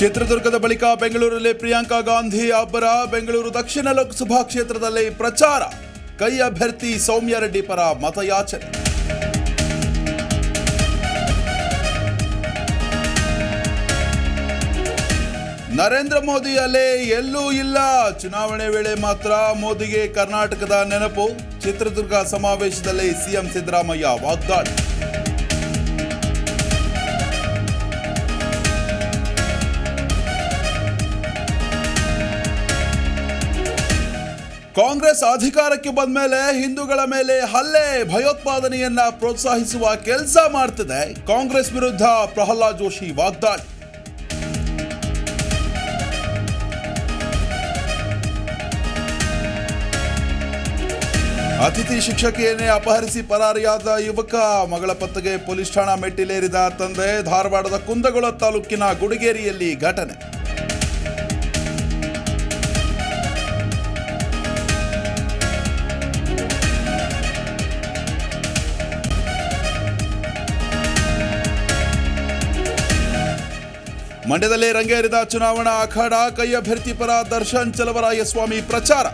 ಚಿತ್ರದುರ್ಗದ ಬಳಿಕ ಬೆಂಗಳೂರಲ್ಲಿ ಪ್ರಿಯಾಂಕಾ ಗಾಂಧಿ ಅಬ್ಬರ, ಬೆಂಗಳೂರು ದಕ್ಷಿಣ ಲೋಕಸಭಾ ಕ್ಷೇತ್ರದಲ್ಲಿ ಪ್ರಚಾರ. ಕೈ ಅಭ್ಯರ್ಥಿ ಸೌಮ್ಯ ರೆಡ್ಡಿ ಪರ ಮತಯಾಚನೆ. ನರೇಂದ್ರ ಮೋದಿ ಅಲೆ ಎಲ್ಲೂ ಇಲ್ಲ. ಚುನಾವಣೆ ವೇಳೆ ಮಾತ್ರ ಮೋದಿಗೆ ಕರ್ನಾಟಕದ ನೆನಪು. ಚಿತ್ರದುರ್ಗ ಸಮಾವೇಶದಲ್ಲಿ ಸಿಎಂ ಸಿದ್ದರಾಮಯ್ಯ ವಾಗ್ದಾಳಿ. ಕಾಂಗ್ರೆಸ್ ಅಧಿಕಾರಕ್ಕೆ ಬಂದ ಮೇಲೆ ಹಿಂದೂಗಳ ಮೇಲೆ ಹಲ್ಲೆ, ಭಯೋತ್ಪಾದನೆಯನ್ನ ಪ್ರೋತ್ಸಾಹಿಸುವ ಕೆಲಸ ಮಾಡ್ತಿದೆ ಕಾಂಗ್ರೆಸ್ ವಿರುದ್ಧ ಪ್ರಹ್ಲಾದ್ ಜೋಶಿ ವಾಗ್ದಾಳಿ. ಅತಿಥಿ ಶಿಕ್ಷಕಿಯನ್ನೇ ಅಪಹರಿಸಿ ಪರಾರಿಯಾದ ಯುವಕ, ಮಗಳ ಪತ್ತೆಗೆ ಪೊಲೀಸ್ ಠಾಣಾ ಮೆಟ್ಟಿಲೇರಿದ ತಂದೆ ಧಾರವಾಡದ ಕುಂದಗೋಳ ತಾಲೂಕಿನ ಗುಡಿಗೇರಿಯಲ್ಲಿ ಘಟನೆ. ಮಂಡ್ಯದಲ್ಲಿ ರಂಗೇರಿದ ಚುನಾವಣಾ ಅಖಾಡ ಕೈ ಅಭ್ಯರ್ಥಿ ಪರ ದರ್ಶನ್ ಚಲವರಾಯ ಸ್ವಾಮಿ ಪ್ರಚಾರ.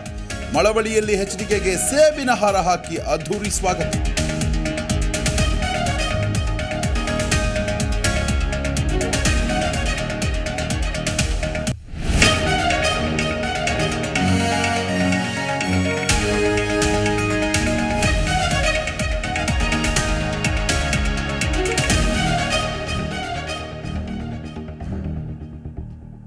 ಮಳವಳಿಯಲ್ಲಿ ಎಚ್ಡಿಕೆಗೆ ಸೇಬಿನ ಹಾರ ಹಾಕಿ ಅದ್ಧೂರಿ ಸ್ವಾಗತ.